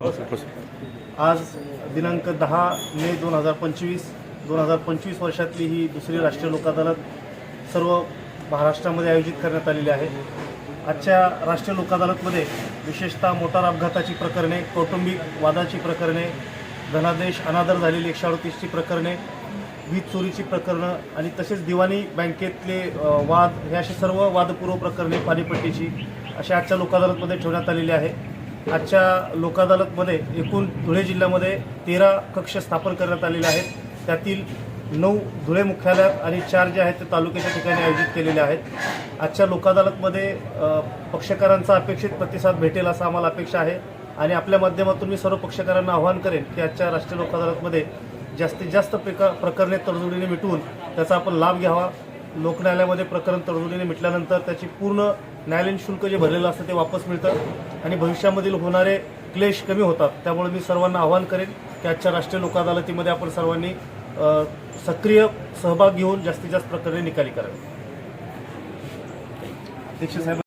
आज दिनांक दहा मे दोन हजार पंचवीस दोन हजार पंचवीस वर्षातली ही दुसरी राष्ट्रीय लोक अदालत सर्व महाराष्ट्रामध्ये आयोजित करण्यात आलेली आहे. आजच्या राष्ट्रीय लोक अदालतमध्ये विशेषतः मोटार अपघाताची प्रकरणे कौटुंबिक वादाची प्रकरणे धनादेश अनादर झालेली एकशे अडतीसची प्रकरणे वीज चोरीची प्रकरणं आणि तसेच दिवाणी बँकेतले वाद हे असे सर्व वादपूर्व प्रकरणे पाणीपट्टीची अशा आजच्या लोक अदालतमध्ये ठेवण्यात आलेली आहे. आजच्या लोक अदालतमध्ये एकूण धुळे जिल्ह्यामध्ये तेरा कक्ष स्थापन करण्यात आलेले आहेत. त्यातील नऊ धुळे मुख्यालयात आणि चार जे आहेत ते तालुक्याच्या ठिकाणी आयोजित केलेले आहेत. आजच्या लोक अदालतमध्ये पक्षकारांचा अपेक्षित प्रतिसाद भेटेल असं आम्हाला अपेक्षा आहे. आणि आपल्या माध्यमातून मी सर्व पक्षकारांना आवाहन करेन की आजच्या राष्ट्रीय लोक अदालतमध्ये जास्तीत जास्त प्रका प्रकरणे तडजोडीने मिटवून त्याचा आपण लाभ घ्यावा. लोकन्यायालयामध्ये प्रकरण तडजोडीने मिटल्यानंतर त्याची पूर्ण न्यायालयीन शुल्क जे भरलेलं असतं ते वापस मिळतं आणि भविष्यामधील होणारे क्लेश कमी होतात. त्यामुळे मी सर्वांना आवाहन करेन की आजच्या राष्ट्रीय लोक अदालतीमध्ये आपण सर्वांनी सक्रिय सहभाग घेऊन जास्तीत जास्त प्रकरणे निकाली करावी. अध्यक्ष साहेब